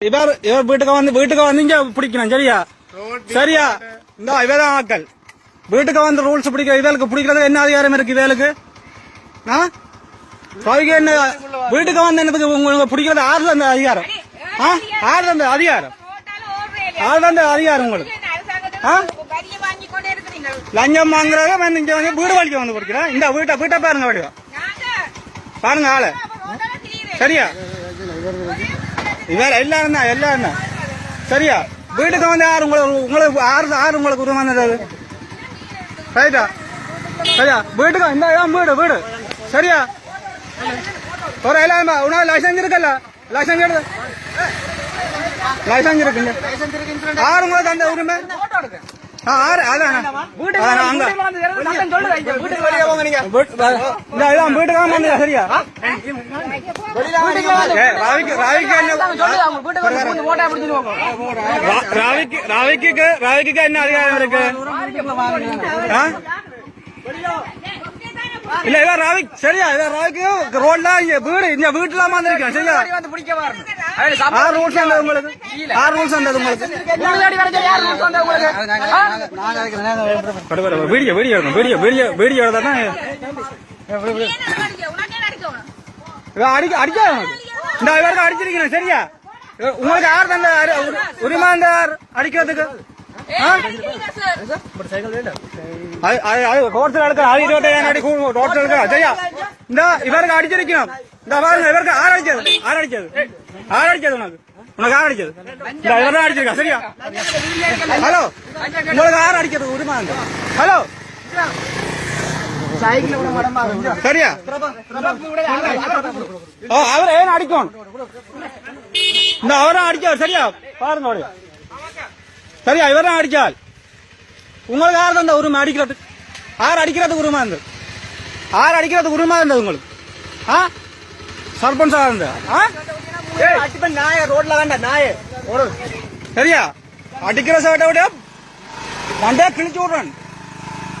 இவர் இவர் வீட்டுக்கு வந்து வீட்டுக்கு வந்து இங்க பிடிக்கணும் சரியா சரியா இந்த இவதான் ஆக்கள் வீட்டுக்கு வந்து ரூல்ஸ் பிடிக்கிற இவளுக்கு பிடிக்கிறது என்ன அதிகாரம் இருக்கு இவளுக்கு என்ன வீட்டுக்கு வந்து என்னதுக்கு உங்களுக்கு பிடிக்கிறது ஆறு தந்த அதிகாரம் ஆ ஆறு தந்த அதிகாரம் ஆறு தந்த அதிகாரம் உங்களுக்கு ஆ? லஞ்சம் வாங்குறத வந்து இங்க வந்து வீடு வலிக்க வந்து பிடிக்கிறேன் இந்த வீட்டை வீட்டை பாருங்க வடிவா பாருங்க ஆளு சரியா இவர் எல்லாரும் தான் எல்லாரும் தான் சரியா வீட்டுக்கு வந்து யார் உங்களுக்கு உங்களுக்கு ஆறு ஆறு உங்களுக்கு உருவானது அது ரைட்டா சரியா வீட்டுக்கு இந்த இதான் வீடு வீடு சரியா ஒரு எல்லாம் உனக்கு லைசன்ஸ் இருக்குல்ல லைசன்ஸ் எடுத்து லைசன்ஸ் இருக்குங்க ஆறு உங்களுக்கு அந்த உரிமை ஆ, ஆறு அதான் அதான் அங்க வீட்டு- இந்த இதான் வீட்டுக்கு வந்து சரியா ராவிக்கு ராவிக்கு என்ன அதிகாரம் இருக்கு? இல்ல இதான் ராவி சரியா இதான் ராவிக்கு ரோட்ல இங்க வீடு இந்த வீட்டுல வந்திருக்கேன் சரியா ஆறு ரூல்ஸ் அந்த உங்களுக்கு? ஆறு ரூல்ஸ் அந்த உங்களுக்கு? வீடியோ வீடியோ எடுக்கணும் வீடியோ வீடியோ வீடியோ எடுத்தா அடிக்க உனக்கு. இந்த இவருக்கு அடிச்சிருக்கீங்க சரியா? உங்களுக்கு யார் தந்த உரிமை அந்த அடிக்கிறதுக்கு? ரோட்ல எடுக்கிற அது இருபத்தையாயிரம் அடி ரோட்ல எடுக்கிற சரியா? இந்த இவருக்கு அடிச்சிருக்கணும் இந்த பாருங்க இவருக்கு ஆறு அடிச்சது ஆறு அடிச்சது ஆறு அடிச்சது உனக்கு உனக்கு ஆறு அடிச்சது இந்த இவர் தான் அடிச்சிருக்கா சரியா ஹலோ உங்களுக்கு ஆறு அடிக்கிறது உரிமை அந்த ஹலோ சரியா ஓ அவரை ஏன் அடிக்கணும் இந்த அவரும் அடிச்சார் சரியா பாருங்க அவரு. சரியா இவரும் அடிச்சால் உங்களுக்கு யார் தந்த உரிமை அடிக்கிறதுக்கு யார் அடிக்கிறதுக்கு உரிமை இருந்தது யார் அடிக்கிறதுக்கு உரிமை இருந்தது உங்களுக்கு. ஆ? சர்பஞ்சா இருந்த ஆ? நாய ரோட்ல வேண்டாம் நாய. சரியா? அடிக்கிற சேட்டை விட மண்டையா கிழிச்சு விடுறேன்.